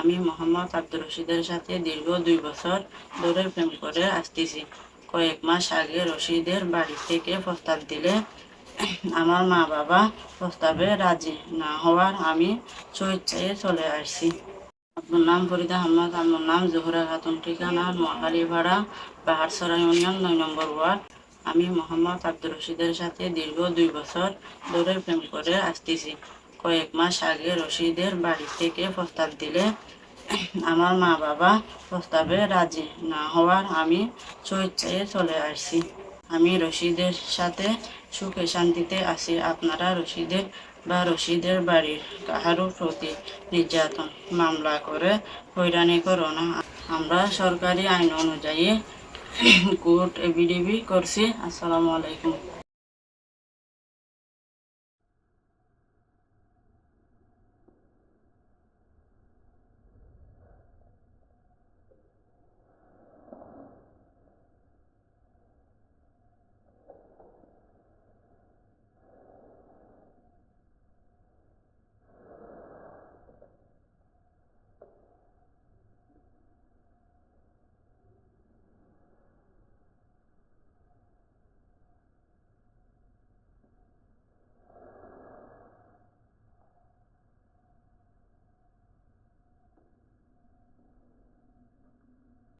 আমি মোহাম্মদ আব্দুর রশিদের সাথে দীর্ঘ দুই বছর ধরে প্রেম করে আসতেছি। কয়েক মাস আগে রশিদের বাড়ি থেকে প্রস্তাব দিলে আমার মা বাবা প্রস্তাবে রাজি না হওয়ার আমি স্বেচ্ছায় চলে আসছি। আপনার নাম ফরিদা আহমদ আমার নাম জোহরা খাতুন, ঠিকানা মহাকালী ভাড়া পাহাড়সরা ইউনিয়ন, নয় নম্বর ওয়ার্ড। আমি মোহাম্মদ আব্দুর রশিদের সাথে দীর্ঘ দুই বছর ধরে প্রেম করে আসতেছি। কয়েক মাস আগে রশিদের বাড়ি থেকে প্রস্তাব দিলে আমার মা বাবা প্রস্তাবে রাজি না হওয়ার আমি স্বেচ্ছায় চলে আসছি। আমি রশিদের সাথে সুখে শান্তিতে আছি। আপনারা রশিদের বা রশিদের বাড়ির কাহারও প্রতি নির্যাতন, মামলা করে হয়রানি করো না। আমরা সরকারি আইন অনুযায়ী কোর্ট এভিডেভি করছি। আসসালামু আলাইকুম।